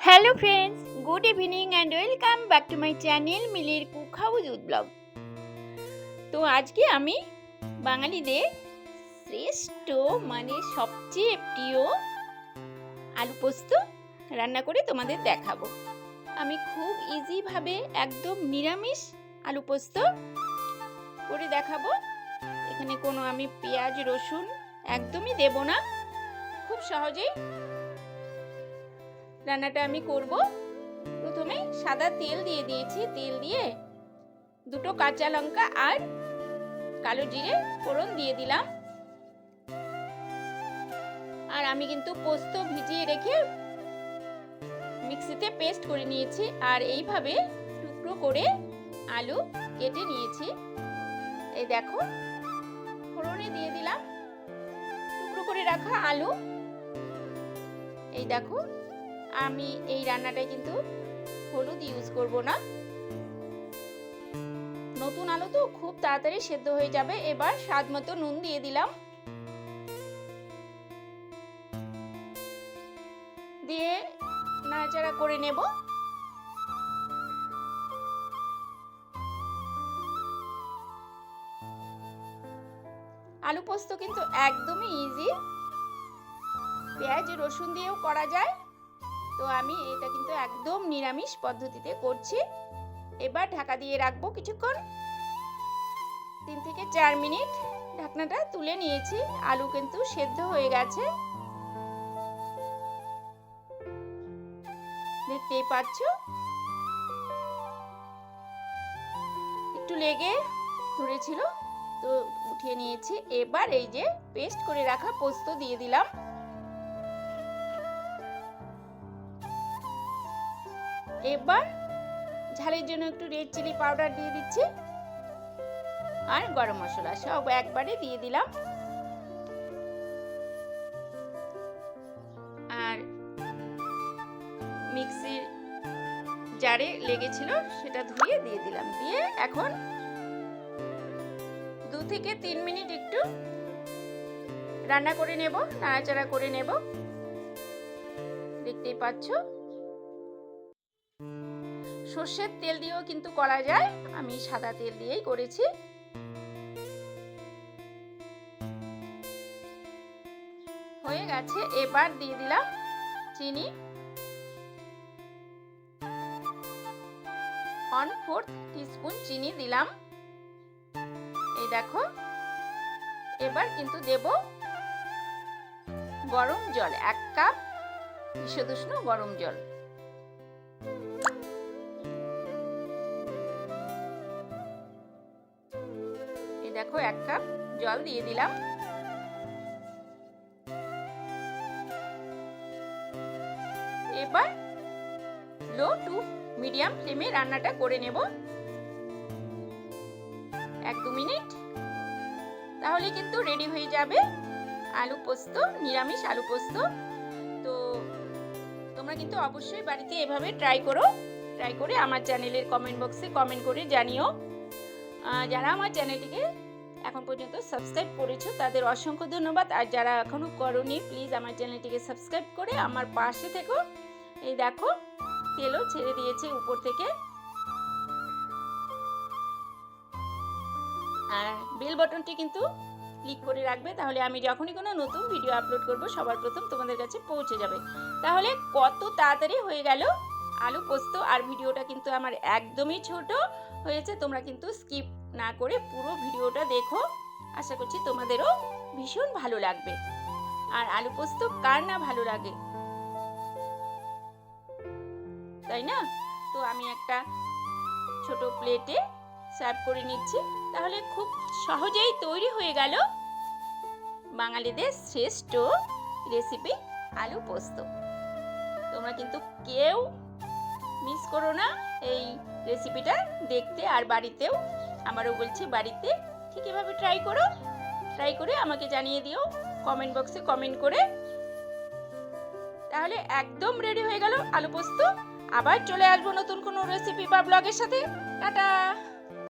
Hello friends good evening and welcome back to my channel মিলির cook house blog তো আজকে আমি বাঙালিদের শ্রেষ্ঠ মানে সবচেয়ে প্রিয় আলু পোস্ত রান্না করে তোমাদের দেখাবো। আমি খুব ইজিভাবে একদম নিরামিষ আলু পোস্ত করে দেখাবো। এখানে কোনো আমি পেঁয়াজ, রসুন একদমই দেব না। খুব সহজেই রান্নাটা আমি করব। প্রথমে সাদা তেল দিয়ে দিয়েছি। তেল দিয়ে দুটো কাঁচা লঙ্কা আর কালো জিরে ফোড়ন দিয়ে দিলাম। আর আমি কিন্তু পোস্ত ভিজিয়ে রেখে মিক্সিতে পেস্ট করে নিয়েছি। আর এইভাবে টুকরো করে আলু কেটে নিয়েছি। এই দেখো, ফোড়নে দিয়ে দিলাম। টুকরো করে রাখা আলু। এই দেখো আমি এই রান্নাটায় কিন্তু হলুদ ইউজ করব না। নতুন আলু তো খুব তাড়াতাড়ি সেদ্ধ হয়ে যাবে, এবার স্বাদ মতো নুন দিয়ে দিলাম। দিয়ে নাড়াচাড়া করে নেব। আলু পোস্ত কিন্তু একদমই ইজি পেঁয়াজ রসুন দিয়েও করা যায়। তো আমি এটা কিন্তু একদম নিরামিষ পদ্ধতিতে করছি। এবার ঢাকা দিয়ে রাখব কিছুক্ষণ। তিন থেকে চার মিনিট ঢাকনাটা তুলে নিয়েছি। আলু কিন্তু সেদ্ধ হয়ে গেছে। দেখতেই পাচ্ছ? একটু লেগে ধরেছিল, তো উঠিয়ে নিয়েছি। এবার এই যে পেস্ট করে রাখা পোস্ত দিয়ে দিলাম। এবার ঝালের জন্য একটু রেড চিলি পাউডার দিয়ে দিচ্ছি আর গরম মশলা সব একবারে দিয়ে দিলাম। আর মিক্সির জারে লেগেছিল সেটা ধুয়ে দিয়ে দিলাম। দিয়ে এখন দু থেকে তিন মিনিট একটু রান্না করে নেব, নাড়াচাড়া করে নেব। দেখতেই পাচ্ছ? সর্ষের তেল দিয়েও কিন্তু করা যায়। আমি সাদা তেল দিয়েই করেছি। হয়ে গেছে। এবার দিয়ে দিলাম চিনি। ওয়ান ফোর্থ টিস্পুন চিনি দিলাম। এই দেখো। এবার কিন্তু দেব গরম জল, এক কাপ বিশুদ্ধ গরম জল। দেখো, এক কাপ জল দিয়ে দিলাম। এবার লো টু মিডিয়াম ফ্লেমে রান্নাটা করে নেব। এক দু মিনিট। তাহলে কিন্তু রেডি হয়ে যাবে আলু পোস্ত, নিরামিষ আলু পোস্ত। তো তোমরা কিন্তু অবশ্যই বাড়িতে এভাবে ট্রাই করো। ট্রাই করে আমার চ্যানেলের কমেন্ট বক্সে কমেন্ট করে জানিও। যারা আমার চ্যানেলটিকে এখন পর্যন্ত সাবস্ক্রাইব করেছ, তাদের অসংখ্য ধন্যবাদ। আর যারা এখনও করনি প্লিজ আমার চ্যানেলটিকে সাবস্ক্রাইব করে আমার পাশে থেকো। এই দেখো, তেলও ছেড়ে দিয়েছে উপর থেকে। আর বেল বটনটি কিন্তু ক্লিক করে রাখবে, তাহলে আমি যখনই কোনো নতুন ভিডিও আপলোড করব, সবার প্রথম তোমাদের কাছে পৌঁছে যাবে। তাহলে কত তাড়াতাড়ি হয়ে গেল? আলু পোস্ত আর ভিডিওটা কিন্তু আমার একদমই ছোট হয়েছে, তোমরা কিন্তু স্কিপ না করে পুরো ভিডিওটা দেখো। আশা করছি তোমাদেরও ভীষণ ভালো লাগবে। আর আলু পোস্ত কার না ভালো লাগে? তাই না? তো আমি একটা ছোট প্লেটে সার্ভ করে নিচ্ছি। তাহলে খুব সহজেই তৈরি হয়ে গেল বাঙালিদের শ্রেষ্ঠ রেসিপি আলু পোস্ত। তোমরা কিন্তু কেউ মিস করো না এই রেসিপিটা দেখতে আর বাড়িতেও। আমারও বলছি বাড়িতে, ঠিক এভাবে ট্রাই করো ট্রাই করে আমাকে জানিয়ে দিও কমেন্ট বক্সে কমেন্ট করে। তাহলে একদম রেডি হয়ে গেল আলু পোস্ত। আবার চলে আসব নতুন কোনো রেসিপি বা ব্লগের সাথে। টাটা!